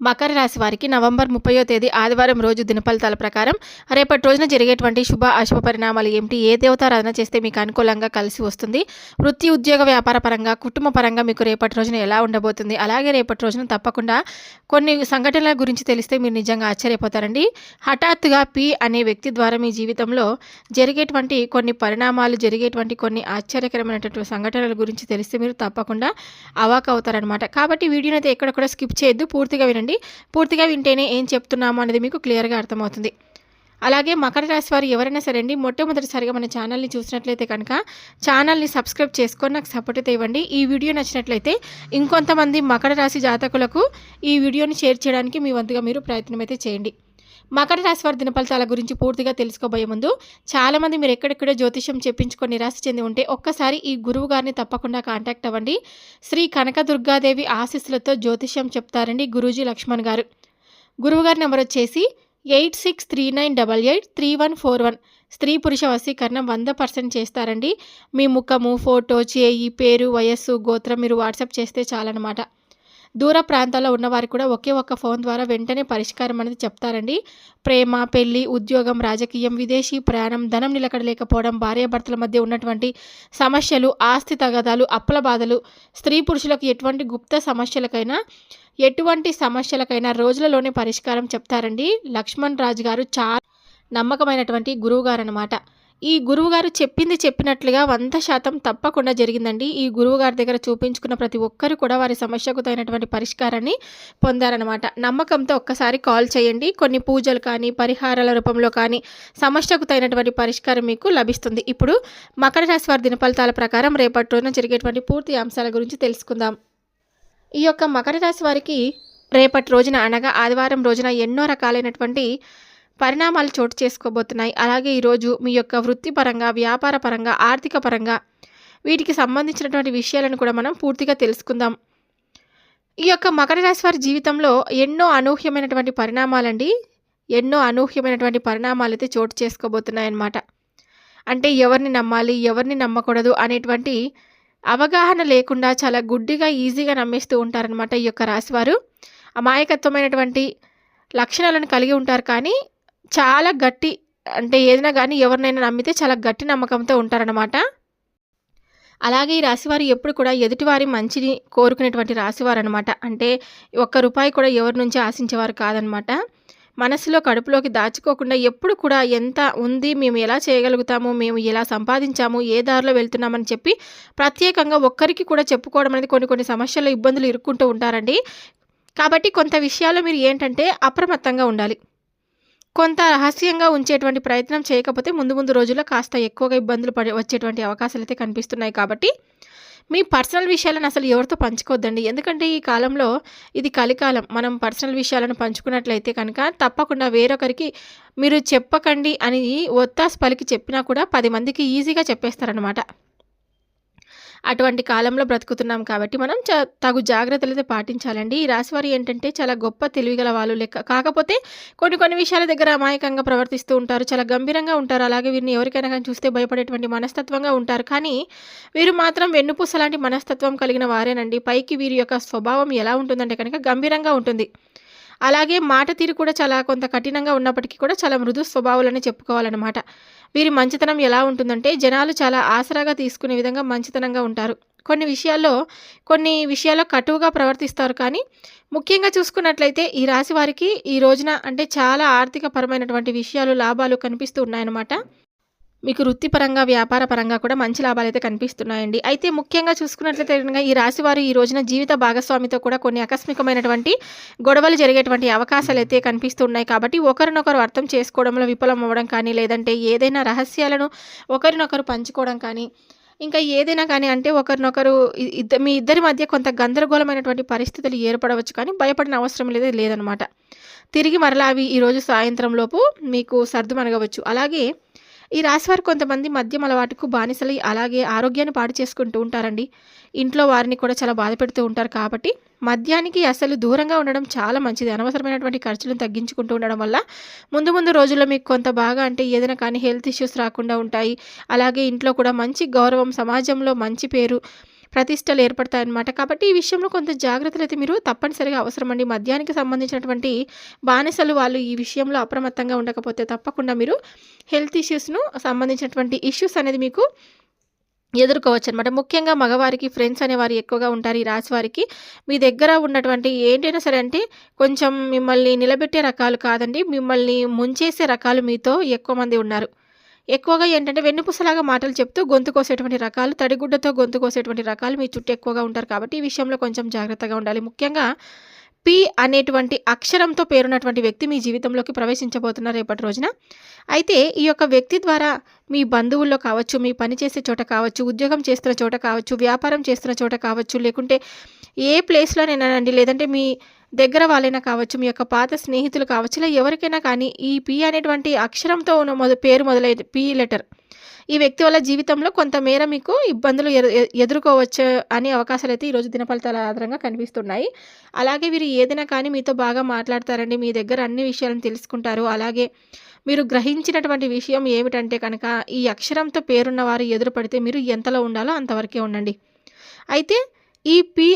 మకర రాశి వారికి నవంబర్ ముప్పయో తేదీ ఆదివారం రోజు దినఫలితాల ప్రకారం రేపటి రోజున జరిగేటువంటి శుభ అశుభ పరిణామాలు ఏమిటి ఏ దేవతారాధన చేస్తే మీకు అనుకూలంగా కలిసి వస్తుంది వృత్తి ఉద్యోగ వ్యాపార పరంగా కుటుంబ పరంగా మీకు రేపటి రోజున ఎలా ఉండబోతుంది అలాగే రేపటి రోజున తప్పకుండా కొన్ని సంఘటనల గురించి తెలిస్తే మీరు నిజంగా ఆశ్చర్యపోతారండి. హఠాత్తుగా పి అనే వ్యక్తి ద్వారా మీ జీవితంలో జరిగేటువంటి కొన్ని పరిణామాలు జరిగేటువంటి కొన్ని ఆశ్చర్యకరమైనటువంటి సంఘటనల గురించి తెలిస్తే మీరు తప్పకుండా అవాక్ అవుతారనమాట కాబట్టి వీడియోనైతే అయితే ఎక్కడ కూడా స్కిప్ చేయొద్దు పూర్తిగా వినండి. పూర్తిగా వింటేనే ఏం చెప్తున్నామో అనేది మీకు క్లియర్గా అర్థమవుతుంది. అలాగే మకర రాశి వారు ఎవరైనా సరే అండి మొట్టమొదటిసారిగా మన ఛానల్ని చూసినట్లయితే కనుక ఛానల్ని సబ్స్క్రైబ్ చేసుకొని నాకు సపోర్ట్ అయితే ఇవ్వండి. ఈ వీడియో నచ్చినట్లయితే ఇంకొంతమంది మకర రాశి జాతకులకు ఈ వీడియోని షేర్ చేయడానికి మీ వంతుగా మీరు ప్రయత్నం అయితే చేయండి. మకర రాశి వారి దినఫలితాల గురించి పూర్తిగా తెలుసుకోబోయే ముందు చాలామంది మీరు ఎక్కడెక్కడో జ్యోతిష్యం చెప్పించుకొని నిరాశ చెంది ఉంటే ఒక్కసారి ఈ గురువు గారిని తప్పకుండా కాంటాక్ట్ అవ్వండి. శ్రీ కనకదుర్గాదేవి ఆశీస్సులతో జ్యోతిష్యం చెప్తారండి గురూజీ లక్ష్మణ్ గారు. గురువుగారి నెంబర్ వచ్చేసి eight six three nine double eight three one four one. స్త్రీ పురుష వశీకరణం వంద పర్సెంట్ చేస్తారండి. మీ ముఖము ఫోటో చేయి పేరు వయస్సు గోత్రం మీరు వాట్సాప్ చేస్తే చాలన్నమాట. దూర ప్రాంతాల్లో ఉన్నవారు కూడా ఒకే ఒక్క ఫోన్ ద్వారా వెంటనే పరిష్కారం అనేది చెప్తారండి. ప్రేమ పెళ్ళి ఉద్యోగం రాజకీయం విదేశీ ప్రయాణం ధనం నిలకడలేకపోవడం భార్యాభర్తల మధ్య ఉన్నటువంటి సమస్యలు ఆస్తి తగదాలు అప్పుల బాధలు స్త్రీ పురుషులకు ఎటువంటి గుప్త సమస్యలకైనా ఎటువంటి సమస్యలకైనా రోజులలోనే పరిష్కారం చెప్తారండి. లక్ష్మణ్ రాజు గారు చాలా నమ్మకమైనటువంటి గురువు గారు అనమాట ఈ గురువుగారు చెప్పింది చెప్పినట్లుగా వంద శాతం తప్పకుండా జరిగిందండి. ఈ గురువుగారి దగ్గర చూపించుకున్న ప్రతి ఒక్కరు కూడా వారి సమస్యకు తగినటువంటి పరిష్కారాన్ని పొందారనమాట నమ్మకంతో ఒక్కసారి కాల్ చేయండి. కొన్ని పూజలు కానీ పరిహారాల రూపంలో కానీ సమస్యకు తగినటువంటి పరిష్కారం మీకు లభిస్తుంది. ఇప్పుడు మకర రాశి వారి దినఫలితాల ప్రకారం రేపటి రోజున జరిగేటువంటి పూర్తి అంశాల గురించి తెలుసుకుందాం. ఈ యొక్క మకర రాశి వారికి రేపటి రోజున అనగా ఆదివారం రోజున ఎన్నో రకాలైనటువంటి పరిణామాలు చోటు చేసుకోబోతున్నాయి. అలాగే ఈరోజు మీ యొక్క వృత్తిపరంగా వ్యాపార పరంగా ఆర్థిక పరంగా వీటికి సంబంధించినటువంటి విషయాలను కూడా మనం పూర్తిగా తెలుసుకుందాం. ఈ యొక్క మకర రాశి వారి జీవితంలో ఎన్నో అనూహ్యమైనటువంటి పరిణామాలండి. ఎన్నో అనూహ్యమైనటువంటి పరిణామాలు అయితే చోటు చేసుకోబోతున్నాయన్నమాట. అంటే ఎవరిని నమ్మాలి ఎవరిని నమ్మకూడదు అనేటువంటి అవగాహన లేకుండా చాలా గుడ్డిగా ఈజీగా నమ్మేస్తూ ఉంటారనమాట ఈ యొక్క రాశివారు అమాయకత్వమైనటువంటి లక్షణాలను కలిగి ఉంటారు కానీ చాలా గట్టి అంటే ఏదైనా కానీ ఎవరినైనా నమ్మితే చాలా గట్టి నమ్మకంతో ఉంటారనమాట అలాగే ఈ రాశివారు ఎప్పుడు కూడా ఎదుటివారి మంచిని కోరుకునేటువంటి రాశివారు అనమాట అంటే ఒక్క రూపాయి కూడా ఎవరి నుంచి ఆశించేవారు కాదనమాట మనసులో కడుపులోకి దాచుకోకుండా ఎప్పుడు కూడా ఎంత ఉంది మేము ఎలా చేయగలుగుతాము మేము ఎలా సంపాదించాము ఏ దారిలో వెళ్తున్నామని చెప్పి ప్రత్యేకంగా ఒక్కరికి కూడా చెప్పుకోవడం అనేది కొన్ని కొన్ని సమస్యలు ఇబ్బందులు ఇరుక్కుంటూ ఉంటారండి. కాబట్టి కొంత విషయాల్లో మీరు ఏంటంటే అప్రమత్తంగా ఉండాలి. కొంత రహస్యంగా ఉంచేటువంటి ప్రయత్నం చేయకపోతే ముందు ముందు రోజుల్లో కాస్త ఎక్కువగా ఇబ్బందులు పడి వచ్చేటువంటి అవకాశాలు అయితే కనిపిస్తున్నాయి కాబట్టి మీ పర్సనల్ విషయాలను అసలు ఎవరితో పంచుకోవద్దండి. ఎందుకంటే ఈ కాలంలో ఇది కలికాలం. మనం పర్సనల్ విషయాలను పంచుకున్నట్లయితే కనుక తప్పకుండా వేరొకరికి మీరు చెప్పకండి అని ఒత్తాస్ పలికి చెప్పినా కూడా పది మందికి ఈజీగా చెప్పేస్తారనమాట అటువంటి కాలంలో బ్రతుకుతున్నాం కాబట్టి మనం తగు జాగ్రత్తలు అయితే పాటించాలండి. ఈ రాశివారు ఏంటంటే చాలా గొప్ప తెలివిగల వాళ్ళు. లెక్క కాకపోతే కొన్ని కొన్ని విషయాల దగ్గర అమాయకంగా ప్రవర్తిస్తూ ఉంటారు. చాలా గంభీరంగా ఉంటారు. అలాగే వీరిని ఎవరికైనా కానీ చూస్తే భయపడేటువంటి మనస్తత్వంగా ఉంటారు. కానీ వీరు మాత్రం వెన్నుపూస లాంటి మనస్తత్వం కలిగిన వారేనండి. పైకి వీరి యొక్క స్వభావం ఎలా ఉంటుందంటే కనుక గంభీరంగా ఉంటుంది. అలాగే మాట తీరు కూడా చాలా కొంత కఠినంగా ఉన్నప్పటికీ కూడా చాలా మృదు స్వభావాలని చెప్పుకోవాలన్నమాట. వీరి మంచితనం ఎలా ఉంటుందంటే జనాలు చాలా ఆసరాగా తీసుకునే విధంగా మంచితనంగా ఉంటారు. కొన్ని విషయాల్లో కొన్ని విషయాల్లో కటువుగా ప్రవర్తిస్తారు కానీ ముఖ్యంగా చూసుకున్నట్లయితే ఈ రాశి వారికి ఈ రోజున అంటే చాలా ఆర్థిక పరమైనటువంటి విషయాలు లాభాలు కనిపిస్తూ ఉన్నాయన్నమాట. మీకు వృత్తిపరంగా వ్యాపార పరంగా కూడా మంచి లాభాలు అయితే కనిపిస్తున్నాయండి. అయితే ముఖ్యంగా చూసుకున్నట్లయితే కనుక ఈ రాశి వారు ఈ రోజున జీవిత భాగస్వామితో కూడా కొన్ని ఆకస్మికమైనటువంటి గొడవలు జరిగేటువంటి అవకాశాలు అయితే కనిపిస్తున్నాయి. కాబట్టి ఒకరినొకరు అర్థం చేసుకోవడంలో విఫలం అవ్వడం కానీ లేదంటే ఏదైనా రహస్యాలను ఒకరినొకరు పంచుకోవడం కానీ ఇంకా ఏదైనా కానీ అంటే ఒకరినొకరు ఇద్దరు ఇద్ద మీ ఇద్దరి మధ్య కొంత గందరగోళమైనటువంటి పరిస్థితులు ఏర్పడవచ్చు కానీ భయపడిన అవసరం లేదు లేదనమాట తిరిగి మరలా అవి ఈరోజు సాయంత్రం లోపు మీకు సర్దుమనగవచ్చు అలాగే ఈ రాశివారు కొంతమంది మద్యం అలవాటుకు బానిసలై అలాగే ఆరోగ్యాన్ని పాడు చేసుకుంటూ ఉంటారండి. ఇంట్లో వారిని కూడా చాలా బాధ పెడుతూ ఉంటారు కాబట్టి మద్యానికి అసలు దూరంగా ఉండడం చాలా మంచిది. అనవసరమైనటువంటి ఖర్చులను తగ్గించుకుంటూ ఉండడం వల్ల ముందు ముందు రోజుల్లో మీకు కొంత బాగా అంటే ఏదైనా కానీ హెల్త్ ఇష్యూస్ రాకుండా ఉంటాయి. అలాగే ఇంట్లో కూడా మంచి గౌరవం సమాజంలో మంచి పేరు ప్రతిష్టలు ఏర్పడతాయన్నమాట. కాబట్టి ఈ విషయంలో కొంత జాగ్రత్తలు అయితే మీరు తప్పనిసరిగా అవసరం అండి మద్యానికి సంబంధించినటువంటి బానిసలు వాళ్ళు ఈ విషయంలో అప్రమత్తంగా ఉండకపోతే తప్పకుండా మీరు హెల్త్ ఇష్యూస్ను సంబంధించినటువంటి ఇష్యూస్ అనేది మీకు ఎదుర్కోవచ్చు అనమాట ముఖ్యంగా మగవారికి ఫ్రెండ్స్ అనేవారు ఎక్కువగా ఉంటారు. ఈ రాశి వారికి మీ దగ్గర ఉన్నటువంటి ఏంటైనా సరే అంటే కొంచెం మిమ్మల్ని నిలబెట్టే రకాలు కాదండి. మిమ్మల్ని ముంచేసే రకాలు మీతో ఎక్కువ మంది ఉన్నారు. ఎక్కువగా ఏంటంటే వెన్నుపూసలాగా మాటలు చెప్తూ గొంతు కోసేటువంటి రకాలు తడిగుడ్డతో గొంతు కోసేటువంటి రకాలు మీ చుట్టూ ఎక్కువగా ఉంటారు కాబట్టి ఈ విషయంలో కొంచెం జాగ్రత్తగా ఉండాలి. ముఖ్యంగా పి అనేటువంటి అక్షరంతో పేరున్నటువంటి వ్యక్తి మీ జీవితంలోకి ప్రవేశించబోతున్నారు రేపటి రోజున. అయితే ఈ యొక్క వ్యక్తి ద్వారా మీ బంధువుల్లో కావచ్చు మీ పని చేసే చోట కావచ్చు ఉద్యోగం చేస్తున్న చోట కావచ్చు వ్యాపారం చేస్తున్న చోట కావచ్చు లేకుంటే ఏ ప్లేస్లోనైనానండి లేదంటే మీ దగ్గర వాళ్ళైనా కావచ్చు మీ యొక్క పాత స్నేహితులు కావచ్చు ఇలా ఎవరికైనా కానీ ఈ పి అనేటువంటి అక్షరంతో ఉన్న మొద పేరు మొదలైన పి లెటర్ ఈ వ్యక్తి వల్ల జీవితంలో కొంతమేర మీకు ఇబ్బందులు ఎదుర్కోవచ్చు అనే అవకాశాలు అయితే ఈరోజు దినఫలితాల ఆధారంగా కనిపిస్తున్నాయి. అలాగే వీరు ఏదైనా కానీ మీతో బాగా మాట్లాడతారండి మీ దగ్గర అన్ని విషయాలను తెలుసుకుంటారు. అలాగే మీరు గ్రహించినటువంటి విషయం ఏమిటంటే కనుక ఈ అక్షరంతో పేరున్న వారు ఎదురు పడితే మీరు ఎంతలో ఉండాలో అంతవరకే ఉండండి. అయితే ఈ పి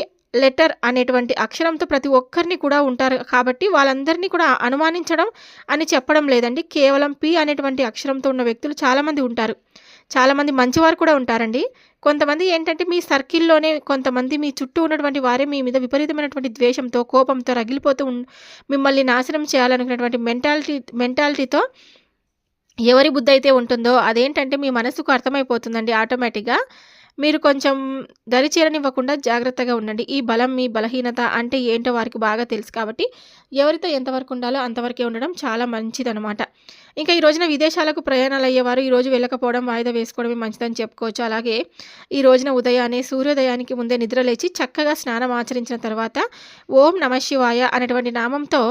లెటర్ అనేటువంటి అక్షరంతో ప్రతి ఒక్కరిని కూడా ఉంటారు కాబట్టి వాళ్ళందరినీ కూడా అనుమానించడం అని చెప్పడం లేదండి. కేవలం పి అనేటువంటి అక్షరంతో ఉన్న వ్యక్తులు చాలామంది ఉంటారు. చాలామంది మంచివారు కూడా ఉంటారండి. కొంతమంది ఏంటంటే మీ సర్కిల్లోనే కొంతమంది మీ చుట్టూ ఉన్నటువంటి వారే మీ మీద విపరీతమైనటువంటి ద్వేషంతో కోపంతో రగిలిపోతూ మిమ్మల్ని నాశనం చేయాలనుకున్నటువంటి మెంటాలిటీ మెంటాలిటీతో ఎవరి బుద్ధి అయితే ఉంటుందో అదేంటంటే మీ మనసుకు అర్థమైపోతుందండి ఆటోమేటిక్గా. మీరు కొంచెం దరి చేరనివ్వకుండా జాగ్రత్తగా ఉండండి. ఈ బలం మీ బలహీనత అంటే ఏంటో వారికి బాగా తెలుసు కాబట్టి ఎవరితో ఎంతవరకు ఉండాలో అంతవరకే ఉండడం చాలా మంచిదనమాట ఇంకా ఈ రోజున విదేశాలకు ప్రయాణాలు అయ్యేవారు ఈరోజు వెళ్ళకపోవడం వాయిదా వేసుకోవడమే మంచిదని చెప్పుకోవచ్చు. అలాగే ఈ రోజున ఉదయాన్నే సూర్యోదయానికి ముందే నిద్ర లేచి చక్కగా స్నానం ఆచరించిన తర్వాత ఓం నమ శివాయ అనేటువంటి నామంతో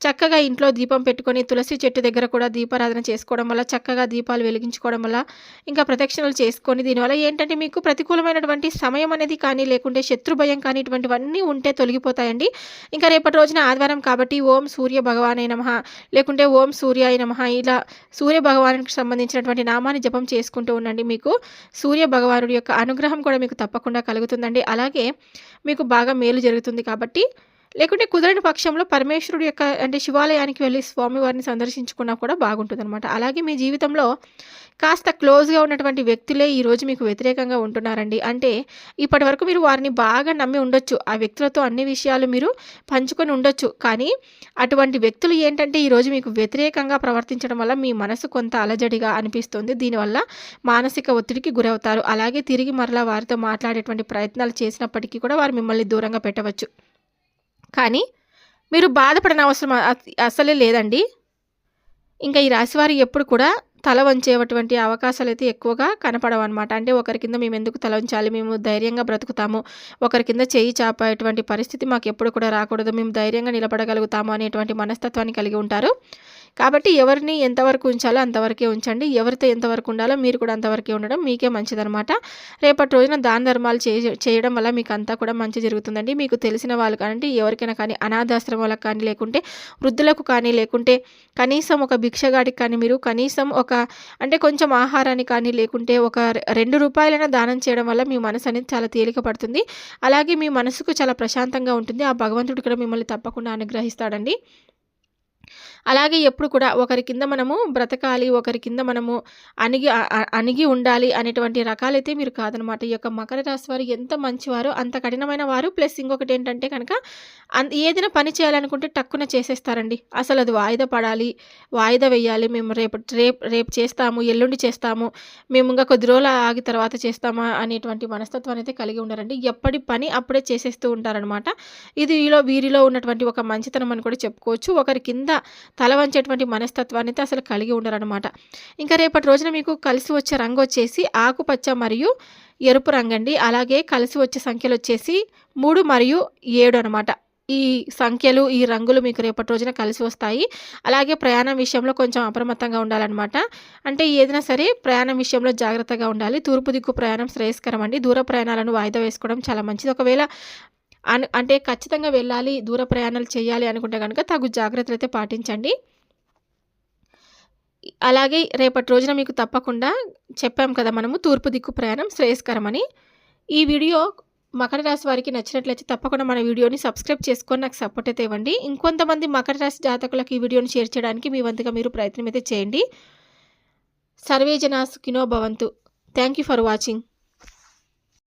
చక్కగా ఇంట్లో దీపం పెట్టుకొని తులసి చెట్టు దగ్గర కూడా దీపారాధన చేసుకోవడం వల్ల చక్కగా దీపాలు వెలిగించుకోవడం వల్ల ఇంకా ప్రదక్షిణలు చేసుకొని దీనివల్ల ఏంటంటే మీకు ప్రతికూలమైనటువంటి సమయం అనేది కానీ లేకుంటే శత్రు భయం కానీ ఇటువంటివన్నీ ఉంటే తొలగిపోతాయండి. ఇంకా రేపటి రోజున ఆదివారం కాబట్టి ఓం సూర్య భగవాన్ నమ లేకుంటే ఓం సూర్యాయ నమ ఇలా సూర్య భగవానికి సంబంధించినటువంటి నామాన్ని జపం చేసుకుంటూ ఉండండి మీకు. సూర్య భగవానుడి యొక్క అనుగ్రహం కూడా మీకు తప్పకుండా కలుగుతుందండి. అలాగే మీకు బాగా మేలు జరుగుతుంది కాబట్టి లేకుంటే కుదరని పక్షంలో పరమేశ్వరుడు యొక్క అంటే శివాలయానికి వెళ్ళి స్వామివారిని సందర్శించుకున్నా కూడా బాగుంటుందన్నమాట. అలాగే మీ జీవితంలో కాస్త క్లోజ్గా ఉన్నటువంటి వ్యక్తులే ఈరోజు మీకు వ్యతిరేకంగా ఉంటున్నారండి. అంటే ఇప్పటి వరకు మీరు వారిని బాగా నమ్మి ఉండొచ్చు. ఆ వ్యక్తులతో అన్ని విషయాలు మీరు పంచుకొని ఉండొచ్చు. కానీ అటువంటి వ్యక్తులు ఏంటంటే ఈరోజు మీకు వ్యతిరేకంగా ప్రవర్తించడం వల్ల మీ మనసు కొంత అలజడిగా అనిపిస్తుంది. దీనివల్ల మానసిక ఒత్తిడికి గురవుతారు. అలాగే తిరిగి మరలా వారితో మాట్లాడేటువంటి ప్రయత్నాలు చేసినప్పటికీ కూడా వారు మిమ్మల్ని దూరంగా పెట్టవచ్చు. కానీ మీరు బాధపడిన అవసరం అసలే లేదండి. ఇంకా ఈ రాశివారు ఎప్పుడు కూడా తల వంచేటువంటి అవకాశాలు అయితే ఎక్కువగా కనపడవు అనమాట అంటే ఒకరి కింద మేము ఎందుకు తల వంచాలి? మేము ధైర్యంగా బ్రతుకుతాము. ఒకరి కింద చేయి చాపేటువంటి పరిస్థితి మాకు ఎప్పుడు కూడా రాకూడదు. మేము ధైర్యంగా నిలబడగలుగుతాము అనేటువంటి మనస్తత్వాన్ని కలిగి ఉంటారు. కాబట్టి ఎవరిని ఎంతవరకు ఉంచాలో అంతవరకే ఉంచండి. ఎవరితో ఎంతవరకు ఉండాలో మీరు కూడా అంతవరకే ఉండడం మీకే మంచిదనమాట రేపటి రోజున దాన ధర్మాలు చేయడం వల్ల మీకు అంతా కూడా మంచి జరుగుతుందండి. మీకు తెలిసిన వాళ్ళు కానీ ఎవరికైనా కానీ అనాథాశ్రమాలకు కానీ లేకుంటే వృద్ధులకు కానీ లేకుంటే కనీసం ఒక భిక్షగాడికి కానీ మీరు కనీసం ఒక అంటే కొంచెం ఆహారాన్ని కానీ లేకుంటే ఒక రెండు రూపాయలైనా దానం చేయడం వల్ల మీ మనసు అనేది చాలా తేలిక పడుతుంది. అలాగే మీ మనసుకు చాలా ప్రశాంతంగా ఉంటుంది. ఆ భగవంతుడు కూడా మిమ్మల్ని తప్పకుండా అనుగ్రహిస్తాడండి. అలాగే ఎప్పుడు కూడా ఒకరి కింద మనము బ్రతకాలి ఒకరి కింద మనము అణిగి అణిగి ఉండాలి అనేటువంటి రకాలైతే మీరు కాదనమాట. ఈ యొక్క మకర రాశి వారు ఎంత మంచివారో అంత కఠినమైన వారు ప్లస్ ఇంకొకటి ఏంటంటే కనుక ఏదైనా పని చేయాలనుకుంటే టక్కున చేసేస్తారండి. అసలు అది వాయిదా పడాలి వాయిదా వేయాలి. మేము రేపు రేపు రేపు చేస్తాము ఎల్లుండి చేస్తాము మేము ఇంకా కొద్ది రోజులు ఆగి తర్వాత చేస్తామా అనేటువంటి మనస్తత్వాన్ని అయితే కలిగి ఉండరండి. ఎప్పటి పని అప్పుడే చేసేస్తూ ఉంటారనమాట. ఇది వీలో వీరిలో ఉన్నటువంటి ఒక మంచితనం అని కూడా చెప్పుకోవచ్చు. ఒకరి కింద తల వంచేటువంటి మనస్తత్వాన్ని అయితే అసలు కలిగి ఉండరనమాట ఇంకా రేపటి రోజున మీకు కలిసి వచ్చే రంగు వచ్చేసి ఆకుపచ్చ మరియు ఎరుపు రంగండి. అలాగే కలిసి వచ్చే సంఖ్యలు వచ్చేసి మూడు మరియు ఏడు అనమాట ఈ సంఖ్యలు ఈ రంగులు మీకు రేపటి రోజున కలిసి వస్తాయి. అలాగే ప్రయాణం విషయంలో కొంచెం అప్రమత్తంగా ఉండాలన్నమాట. అంటే ఏదైనా సరే ప్రయాణం విషయంలో జాగ్రత్తగా ఉండాలి. తూర్పు దిక్కు ప్రయాణం శ్రేయస్కరం అండి. దూర ప్రయాణాలను వాయిదా వేసుకోవడం చాలా మంచిది. ఒకవేళ అంటే ఖచ్చితంగా వెళ్ళాలి దూర ప్రయాణాలు చేయాలి అనుకుంటే కనుక తగు జాగ్రత్తలు అయితే పాటించండి. అలాగే రేపటి రోజున మీకు తప్పకుండా చెప్పాం కదా మనము తూర్పు దిక్కు ప్రయాణం శ్రేయస్కరమని. ఈ వీడియో మకర రాశి వారికి నచ్చినట్లయితే తప్పకుండా మన వీడియోని సబ్స్క్రైబ్ చేసుకొని నాకు సపోర్ట్ అయితే ఇవ్వండి. ఇంకొంతమంది మకర రాశి జాతకులకు ఈ వీడియోని షేర్ చేయడానికి మీ వంతుగా మీరు ప్రయత్నం అయితే చేయండి. సర్వేజనాస్ కినో భవంతు. Thank you for watching.